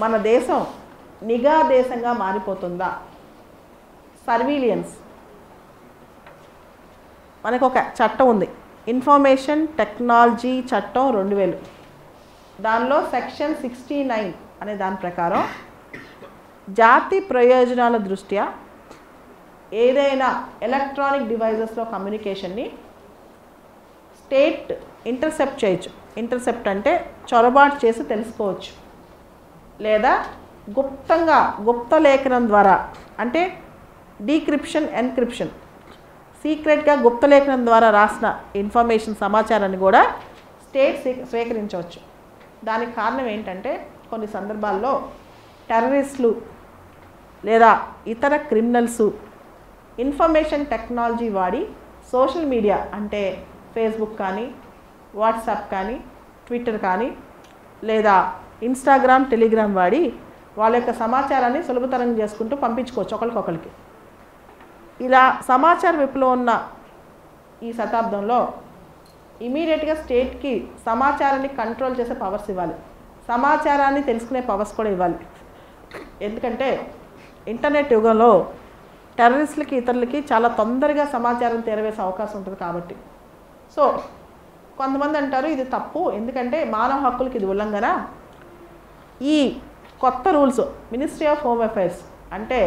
మన దేశం నిఘా దేశంగా మారిపోతుందా? సర్వీలియన్స్ మనకు ఒక చట్టం ఉంది. ఇన్ఫర్మేషన్ టెక్నాలజీ చట్టం రెండు వేలు. దానిలో సెక్షన్ సిక్స్టీ నైన్ అనే దాని ప్రకారం జాతి ప్రయోజనాల దృష్ట్యా ఏదైనా ఎలక్ట్రానిక్ డివైజెస్లో కమ్యూనికేషన్ని స్టేట్ ఇంటర్సెప్ట్ చేయొచ్చు. ఇంటర్సెప్ట్ అంటే చొరబాటు చేసి తెలుసుకోవచ్చు. లేదా గుప్తంగా గుప్త లేఖనం ద్వారా అంటే డీక్రిప్షన్ ఎన్క్రిప్షన్ సీక్రెట్గా గుప్త లేఖనం ద్వారా రాసిన ఇన్ఫర్మేషన్ సమాచారాన్ని కూడా స్టేట్ స్వీ- స్వీకరించవచ్చు. దానికి కారణం ఏంటంటే కొన్ని సందర్భాల్లో టెర్రరిస్టులు లేదా ఇతర క్రిమినల్స్ ఇన్ఫర్మేషన్ టెక్నాలజీ వాడి సోషల్ మీడియా అంటే ఫేస్బుక్ కానీ వాట్సాప్ కానీ ట్విట్టర్ కానీ లేదా ఇన్స్టాగ్రామ్ టెలిగ్రామ్ వాడి వాళ్ళ యొక్క సమాచారాన్ని సులభతరం చేసుకుంటూ పంపించుకోవచ్చు ఒకరికొకరికి ఇలా సమాచార విప్లవం ఉన్న ఈ శతాబ్దంలో ఇమీడియట్గా స్టేట్కి సమాచారాన్ని కంట్రోల్ చేసే పవర్స్ ఇవ్వాలి. సమాచారాన్ని తెలుసుకునే పవర్స్ కూడా ఇవ్వాలి. ఎందుకంటే ఇంటర్నెట్ యుగంలో టెర్రరిస్టులకి ఇతరులకి చాలా తొందరగా సమాచారం తెరవేసే అవకాశం ఉంటుంది కాబట్టి. సో కొంతమంది అంటారు ఇది తప్పు. ఎందుకంటే మానవ హక్కులకి ఇది ఉల్లంఘన. ఈ కొత్త rules ministry of home affairs అంటే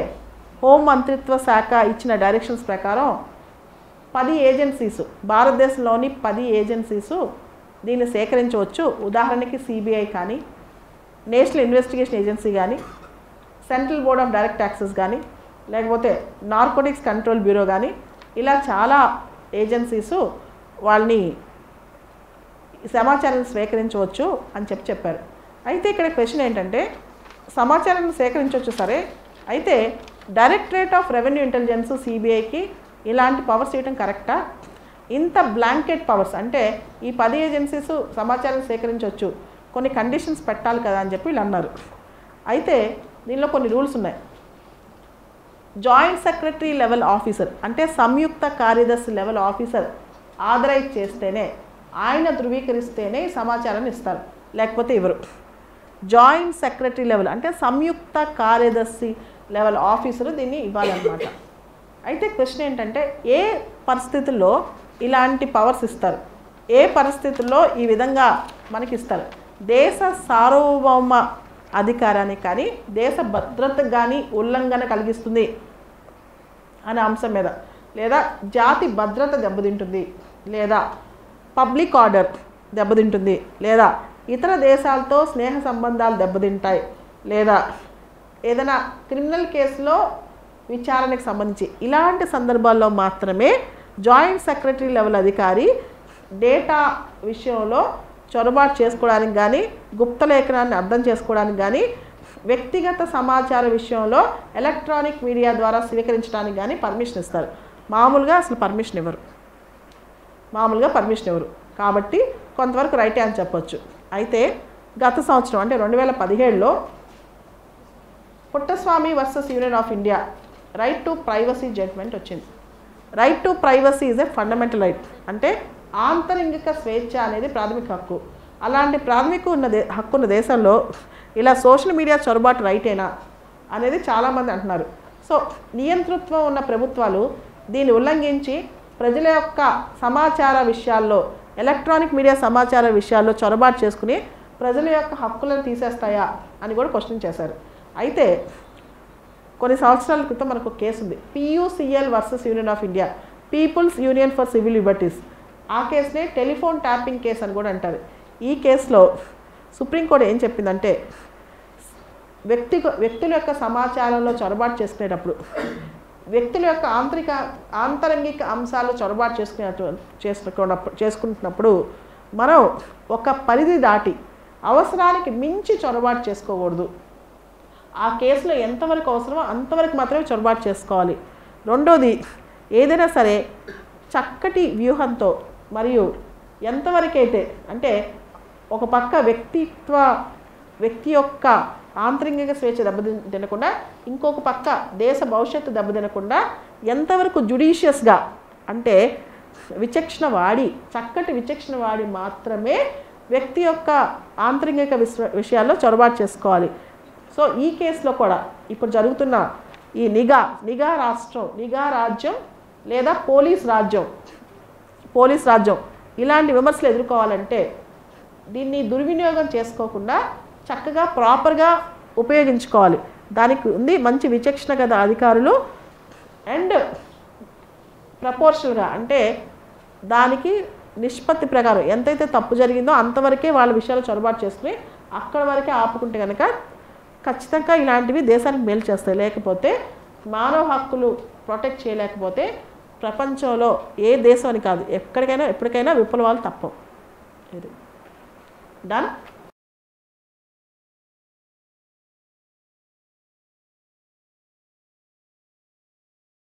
హోమ్ మంత్రిత్వ శాఖ ఇచ్చిన డైరెక్షన్స్ ప్రకారం పది ఏజెన్సీస్ భారతదేశంలోని పది ఏజెన్సీస్ దీన్ని సేకరించవచ్చు. ఉదాహరణకి సిబిఐ కానీ నేషనల్ ఇన్వెస్టిగేషన్ ఏజెన్సీ కానీ Central Board of Direct Taxes కానీ లేకపోతే నార్కోటిక్స్ కంట్రోల్ బ్యూరో కానీ ఇలా చాలా ఏజెన్సీస్ వాళ్ళని సమాచారం స్వీకరించవచ్చు అని చెప్పి చెప్పారు. అయితే ఇక్కడ క్వశ్చన్ ఏంటంటే సమాచారాన్ని సేకరించవచ్చు సరే అయితే డైరెక్టరేట్ ఆఫ్ రెవెన్యూ ఇంటెలిజెన్స్ సిబిఐకి ఇలాంటి పవర్స్ ఇవ్వడం కరెక్టా? ఇంత బ్లాంకెట్ పవర్స్ అంటే ఈ పది ఏజెన్సీస్ సమాచారం సేకరించవచ్చు కొన్ని కండిషన్స్ పెట్టాలి కదా అని చెప్పి వీళ్ళు అన్నారు అయితే దీనిలో కొన్ని రూల్స్ ఉన్నాయి. జాయింట్ సెక్రటరీ లెవెల్ ఆఫీసర్ అంటే సంయుక్త కార్యదర్శి లెవెల్ ఆఫీసర్ ఆథరైజ్ చేస్తేనే ఆయన ధృవీకరిస్తేనే సమాచారాన్ని ఇస్తారు లేకపోతే ఇవ్వరు. జాయింట్ సెక్రటరీ లెవెల్ అంటే సంయుక్త కార్యదర్శి లెవెల్ ఆఫీసరు దీన్ని ఇవ్వాలన్నమాట. అయితే క్వశ్చన్ ఏంటంటే ఏ పరిస్థితుల్లో ఇలాంటి పవర్స్ ఇస్తారు? ఏ పరిస్థితుల్లో ఈ విధంగా మనకి ఇస్తారు? దేశ సార్వభౌమ అధికారానికి కానీ దేశ భద్రతకు కానీ ఉల్లంఘన కలిగిస్తుంది అనే అంశం మీద. లేదా జాతి భద్రత దెబ్బతింటుంది. లేదా పబ్లిక్ ఆర్డర్ దెబ్బతింటుంది. లేదా ఇతర దేశాలతో స్నేహ సంబంధాలు దెబ్బతింటాయి. లేదా ఏదైనా క్రిమినల్ కేసులో విచారణకు సంబంధించి. ఇలాంటి సందర్భాల్లో మాత్రమే జాయింట్ సెక్రటరీ లెవెల్ అధికారి డేటా విషయంలో చొరబాటు చేసుకోవడానికి కానీ గుప్త లేఖనాన్ని అర్థం చేసుకోవడానికి కానీ వ్యక్తిగత సమాచార విషయంలో ఎలక్ట్రానిక్ మీడియా ద్వారా స్వీకరించడానికి కానీ పర్మిషన్ ఇస్తారు. మామూలుగా అసలు పర్మిషన్ ఇవ్వరు. మామూలుగా పర్మిషన్ ఇవ్వరు. కాబట్టి కొంతవరకు రైటే అని చెప్పొచ్చు. అయితే గత సంవత్సరం అంటే రెండు వేల పదిహేడులో Puttaswamy versus Union of India right to privacy judgement వచ్చింది. Right to privacy is a fundamental right అంటే ఆంతరింగిక స్వేచ్ఛ అనేది ప్రాథమిక హక్కు. అలాంటి ప్రాథమిక ఉన్న దే హక్కు ఉన్న దేశంలో ఇలా సోషల్ మీడియా చొరబాటు రైటేనా అనేది చాలామంది అంటున్నారు. సో నియంతృత్వం ఉన్న ప్రభుత్వాలు దీన్ని ఉల్లంఘించి ప్రజల యొక్క సమాచార విషయాల్లో ఎలక్ట్రానిక్ మీడియా సమాచార విషయాల్లో చొరబాటు చేసుకుని ప్రజల యొక్క హక్కులను తీసేస్తాయా అని కూడా క్వశ్చన్ చేశారు. అయితే కొన్ని సంవత్సరాల క్రితం మనకు కేసు ఉంది. PUCL versus Union of India people's union for civil liberties. ఆ కేసునే టెలిఫోన్ ట్యాపింగ్ కేసు అని కూడా అంటారు. ఈ కేసులో సుప్రీంకోర్టు ఏం చెప్పిందంటే వ్యక్తి వ్యక్తుల యొక్క సమాచారంలో చొరబాటు చేసుకునేటప్పుడు వ్యక్తుల యొక్క ఆంతరిక ఆంతరంగిక అంశాలు చొరబాటు చేసుకునేటప్పుడు చేసుకున్నప్పుడు చేసుకుంటున్నప్పుడు మనం ఒక పరిధి దాటి అవసరానికి మించి చొరబాటు చేసుకోకూడదు. ఆ కేసులో ఎంతవరకు అవసరమో అంతవరకు మాత్రమే చొరబాటు చేసుకోవాలి. రెండోది ఏదైనా సరే చక్కటి వ్యూహంతో మరియు ఎంతవరకైతే అంటే ఒక పక్క వ్యక్తిత్వ వ్యక్తి యొక్క ఆంతరింగిక స్వేచ్ఛ దెబ్బతినకుండా ఇంకొక పక్క దేశ భవిష్యత్తు దెబ్బతినకుండా ఎంతవరకు జుడిషియస్గా అంటే విచక్షణ వాడి చక్కటి విచక్షణ వాడి మాత్రమే వ్యక్తి యొక్క ఆంతరింగిక విశ్వ విషయాల్లో చొరబాటు చేసుకోవాలి. సో ఈ కేసులో కూడా ఇప్పుడు జరుగుతున్న ఈ నిఘా నిఘా రాష్ట్రం నిఘా రాజ్యం లేదా పోలీస్ రాజ్యం పోలీస్ రాజ్యం ఇలాంటి విమర్శలు ఎదుర్కోవాలంటే దీన్ని దుర్వినియోగం చేసుకోకుండా చక్కగా ప్రాపర్గా ఉపయోగించుకోవాలి. దానికి ఉంది మంచి విచక్షణ గత అధికారులు అండ్ ప్రపోర్షనల్గా అంటే దానికి నిష్పత్తి ప్రకారం ఎంతైతే తప్పు జరిగిందో అంతవరకే వాళ్ళ విషయాలు చొరబాటు చేసుకుని అక్కడ వరకే ఆపుకుంటే కనుక ఖచ్చితంగా ఇలాంటివి దేశానికి మేలు చేస్తాయి. లేకపోతే మానవ హక్కులు ప్రొటెక్ట్ చేయలేకపోతే ప్రపంచంలో ఏ దేశం అని కాదు ఎక్కడికైనా ఎప్పటికైనా విప్లవాలు తప్పవు. ఇది. డన్?